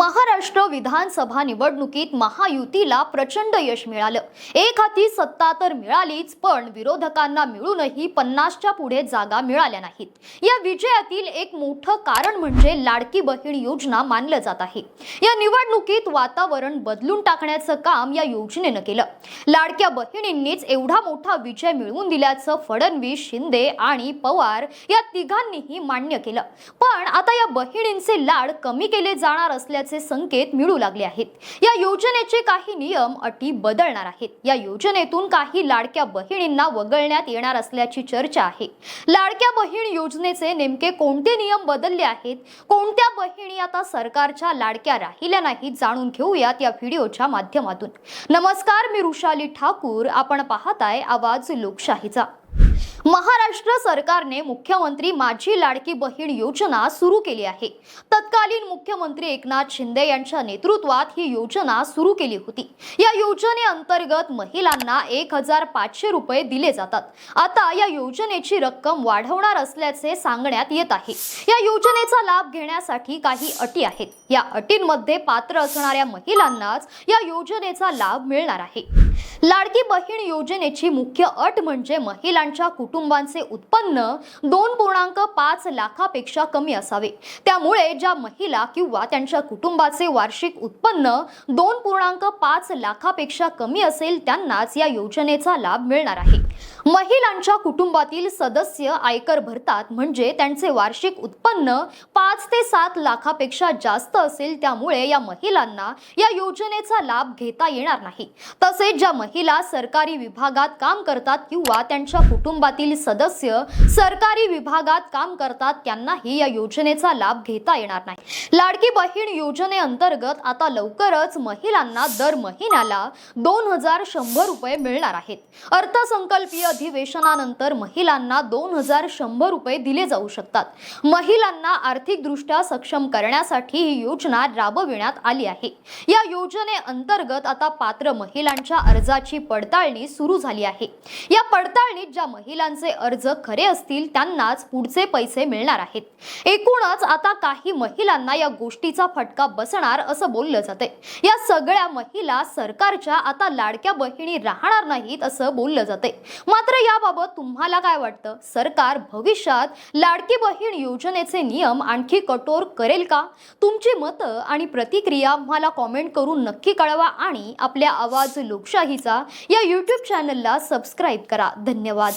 महाराष्ट्र विधानसभा निवडणुकीत महायुतीला प्रचंड यश मिळालं. एक हाती सत्ता तर मिळालीच पण विरोधकांना मिळूनही पन्नासच्या पुढे जागा मिळाल्या नाहीत. या विजयातील एक मोठं कारण म्हणजे लाडकी बहीण योजना मानलं जात आहे. या निवडणुकीत वातावरण बदलून टाकण्याचं काम या योजनेनं केलं. लाडक्या बहिणींनीच एवढा मोठा विजय मिळवून दिल्याचं फडणवीस शिंदे आणि पवार या तिघांनीही मान्य केलं. पण आता या बहिणींचे लाड कमी केले जाणार असल्याचं संकेत मिळू लागले आहेत. या योजनेचे काही नियम अटी बदलणार आहेत. या योजनेतून काही लाडक्या बहिणींना वगळण्यात येणार असल्याची चर्चा आहे. लाडक्या बहीण योजनेचे नेमके कोणते नियम बदलले आहेत? कोणत्या बहिणी आता सरकारच्या लाडक्या राहिल्या नाहीत जाणून घेऊयात या व्हिडिओच्या माध्यमातून. नमस्कार मी ऋषाली ठाकूर. आपण पाहताय आवाज लोकशाहीचा. महाराष्ट्र सरकारने मुख्यमंत्री माझी लाडकी बहीण योजना सुरू केली आहे. तत्कालीन मुख्यमंत्री एकनाथ शिंदे यांच्या नेतृत्वात ही योजना सुरू केली होती. या योजनेअंतर्गत महिलांना एक हजार पाचशे रुपये दिले जातात. आता या योजनेची रक्कम वाढवणार असल्याचे सांगण्यात येत आहे. या योजनेचा लाभ घेण्यासाठी काही अटी आहेत. या अटींमध्ये पात्र असणाऱ्या महिलांनाच या योजनेचा लाभ मिळणार आहे. लाडकी बहीण योजनेची मुख्य अट म्हणजे महिलांच्या कुटुंबांचे उत्पन्न दोन पूर्णांक पाच लाखापेक्षा कमी असावे. त्यामुळे ज्या महिला किंवा त्यांच्या कुटुंबाचे वार्षिक उत्पन्न दोन पूर्णांक पाच लाखापेक्षा कमी असेल त्यांनाच या योजनेचा लाभ मिळणार आहे. महिलांच्या कुटुंबातील सदस्य आयकर भरतात म्हणजे त्यांचे वार्षिक उत्पन्न पाच ते सात लाखापेक्षा जास्त असेल त्यामुळे या महिलांना या योजनेचा लाभ घेता येणार नाही. तसेच ज्या महिला सरकारी विभागात काम करतात किंवा त्यांच्या कुटुंबातील सदस्य सरकारी विभागात काम करतात त्यांनाही या योजनेचा लाभ घेता येणार नाही. लाडकी बहीण योजनेअंतर्गत आता लवकरच महिलांना दर महिन्याला दोन हजार शंभर रुपये मिळणार आहेत. अर्थसंकल्पीय अधिवेशनानंतर महिलांना दोन हजार शंभर रुपये दिले जाऊ शकतात. महिलांना आर्थिकदृष्ट्या सक्षम करण्यासाठी ही योजना राबविण्यात आली आहे. या योजनेअंतर्गत आता पात्र महिलांच्या अर्जाची पडताळणी सुरू झाली आहे. या पडताळणीत ज्या महिलांचे अर्ज खरे असतील त्यांनाच पुढचे पैसे मिळणार आहेत. एकूणच आता काही महिलांना या गोष्टीचा फटका बसणार असं बोललं जाते या सगळ्या महिला सरकारच्या आता लाडक्या बहिणी राहणार नाहीत असं बोललं जाते मात्र याबाबत तुम्हाला काय वाटतं? सरकार भविष्यात लाडकी बहीण योजनेचे नियम आणखी कठोर करेल का? तुमची मतं आणि प्रतिक्रिया मला कॉमेंट करून नक्की कळवा आणि आपल्या आवाज लोकशाहीचा या यूट्यूब चॅनलला सबस्क्राईब करा. धन्यवाद.